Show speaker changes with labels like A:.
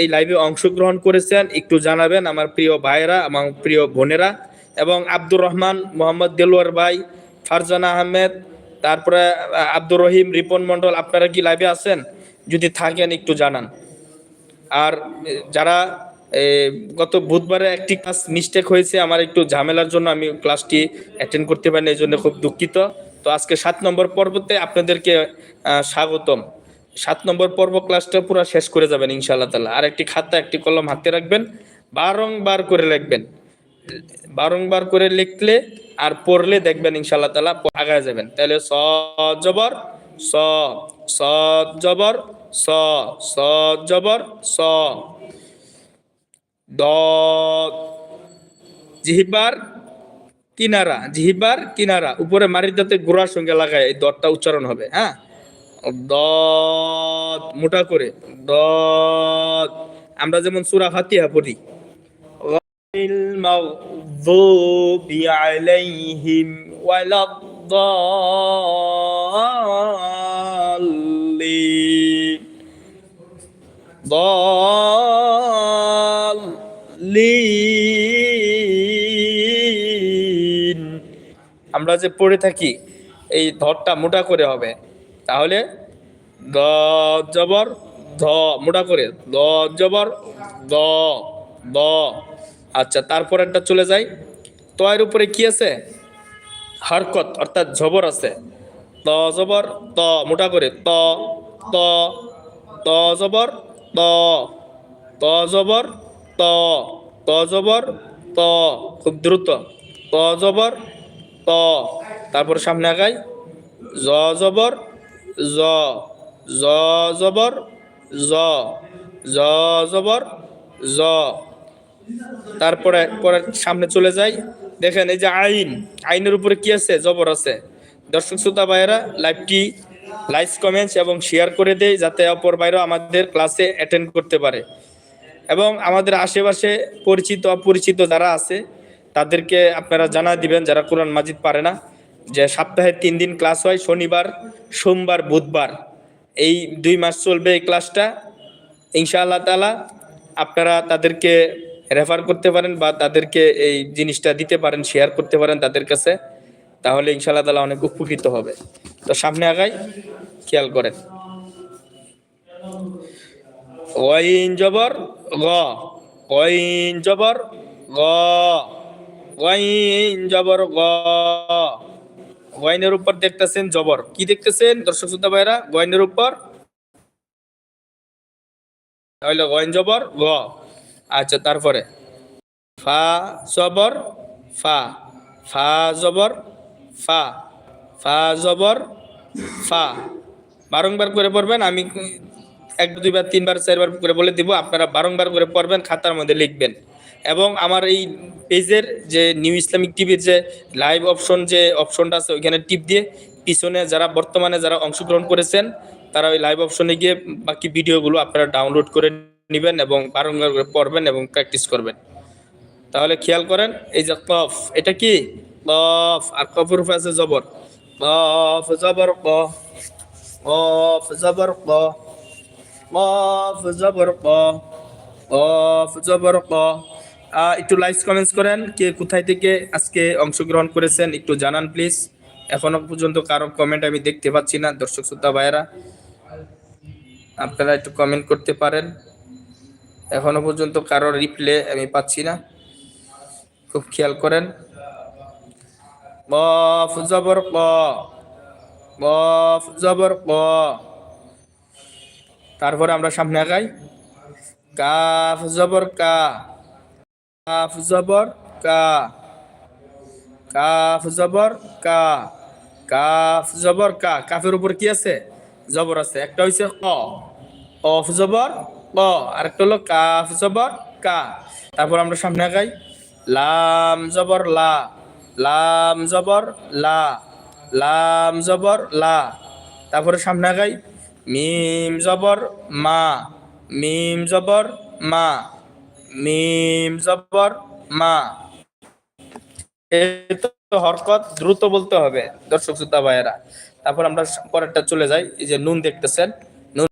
A: এই লাইভে অংশগ্রহণ করেছেন। একটু জানাবেন আমার প্রিয় ভাইয়েরা, আমার প্রিয় বোনেরা এবং আব্দুর রহমান, মোহাম্মদ দেলোয়ার ভাই, ফারজানা আহমেদ, তারপরে আব্দুর রহিম, রিপন মন্ডল আপনারা কি লাইভে আছেন? যদি থাকেন একটু জানান। আর যারা গত বুধবারে একটি ক্লাস মিস্টেক হয়েছে, আমার একটু ঝামেলার জন্য আমি ক্লাসটি অ্যাটেন্ড করতে পারিনি, এই জন্য খুব দুঃখিত। তো আজকে সাত নম্বর পর্বতে আপনাদেরকে স্বাগতম। সাত নম্বর পর্ব ক্লাসটা পুরো শেষ করে যাবেন ইনশাআল্লাহ তালা আর একটি খাতা, একটি কলম হাতে রাখবেন, বারংবার করে লিখবেন। বারংবার করে লিখলে আর পড়লে দেখবেন ইনশাআল্লাহ তালা আগায় যাবেন। তাহলে স, জবর, স স, জবর, স স, জবর, স। দ, জিহিবার কিনারা জিহিবার কিনারা। উপরে মারির দাঁতে গোড়ার সঙ্গে লাগায় এই দরটা উচ্চারণ হবে হ্যাঁ? দ মোটা করে দ আমরা যেমন সুরা ফাতিহা পড়ি المغضوب عليهم ولا الضالين ضالين আমরা যে পড়ে থাকি এই ধরটা মোটা করে হবে তাহলে দ, জবর, ধ, মোটা করে, দ, জবর দ দ। আচ্ছা তারপর একটা চলে যাই। তয়ের উপরে কি আছে? হরকত, অর্থাৎ জবর আছে। ত, জবর, ত, মোটা করে, ত ত ত জবর, ত ত জবর, ত ত জবর, ত, খুব দ্রুত। ত জবর, ত। তারপর সামনে আগাই। জ জবর জ জ জবর, জ জ জবর, জ। তারপরে, পরে সামনে চলে যাই। দেখেন এই যে আইন, আইনের উপরে কি আছে? জবর আছে। দর্শক, শ্রোতা ভাইয়েরা, লাইভটি লাইক, কমেন্টস এবং শেয়ার করে দেয় যাতে অপর বাইরেও আমাদের ক্লাসে অ্যাটেন্ড করতে পারে। এবং আমাদের আশেপাশে পরিচিত, অপরিচিত যারা আছে, তাদেরকে আপনারা জানা দিবেন, যারা কোরআন মাজিদ পারে না। যে সপ্তাহে তিন দিন ক্লাস হয়, শনিবার, সোমবার, বুধবার। এই দুই মাস চলবে এই ক্লাসটা। ইনশাআল্লাহ তালা আপনারা তাদেরকে রেফার করতে পারেন বা তাদেরকে এই জিনিসটা দিতে পারেন শেয়ার করতে পারেন তাদের কাছে। তাহলে ইনশাআল্লাহ তালা অনেক উপকৃত হবে। তো সামনে আগাই, খেয়াল করেন। ওয়াইন জবর গ, ওয়াইন জবর গ, ওয়াইন জবর গ। ওয়াইনের উপর দেখতেছেন জবর। কি দেখতেছেন, দর্শক শ্রোতা ভাইরা ওয়াইনের উপর? তাহলে ওয়াইন জবর, গ। আচ্ছা তারপরে। ফা জবর, ফা। ফা জবর, ফা। ফা জবর, ফা। বারংবার করে পড়বেন, আমি এক, দুইবার, তিনবার, চারবার করে বলে দিব, আপনারা বারংবার করে পড়বেন, খাতার মধ্যে লিখবেন। এবং আমার এই পেজের যে নিউ ইসলামিক টিভির যে লাইভ অপশন যে অপশনটা আছে, ওইখানে টিপ দিয়ে পিছনে যারা বর্তমানে যারা অংশগ্রহণ করেছেন, তারা ওই লাইভ অপশনে গিয়ে বাকি ভিডিওগুলো আপনারা ডাউনলোড করে নেবেন এবং বারংবার করে পড়বেন এবং প্র্যাকটিস করবেন। তাহলে খেয়াল করেন, এই যে কফ, এটা কি? কফ, আর কফের উপরে আছে জবর। কফ, জবর, ক। কফ, জবর, ক। কফ, জবর, ক। কফ, জবর, ক। একটু লাইক কমেন্টস করেন কে কোথায় থেকে আজকে অংশগ্রহণ করেছেন, একটু জানান প্লিজ এখনও পর্যন্ত কারও কমেন্ট আমি দেখতে পাচ্ছি না, দর্শক, শ্রোতা, ভাইয়েরা। আপনারা একটু কমেন্ট করতে পারেন। এখনও পর্যন্ত কারও রিপ্লে আমি পাচ্ছি না। খুব খেয়াল করেন। জবর ক। কফ জবর ক। তারপরে আমরা সামনে আগাই। কাফ জবর কা। কাফ জবর, কা। কাফ জবর, কা। কাফ জবর, কা। কাফের উপর কি আছে? জবর আছে। একটা হইছে ক। অফ জবর, ক। আরেকটা হলো কাফ জবর, কা। তারপর আমরা সামনে আগাই। লাম জবর, লা। লাম জবর, লা। লাম জবর, লা। তারপরে সামনে আগাই। মিম জবর, মা। মিম জবর, মা। মিম জবর মা। হরকত দ্রুত বলতে হবে, দর্শক শ্রোতা ভাইয়েরা। তারপর আমরা পরেরটা চলে যাই, এই যে নুন দেখতেছেন। নুন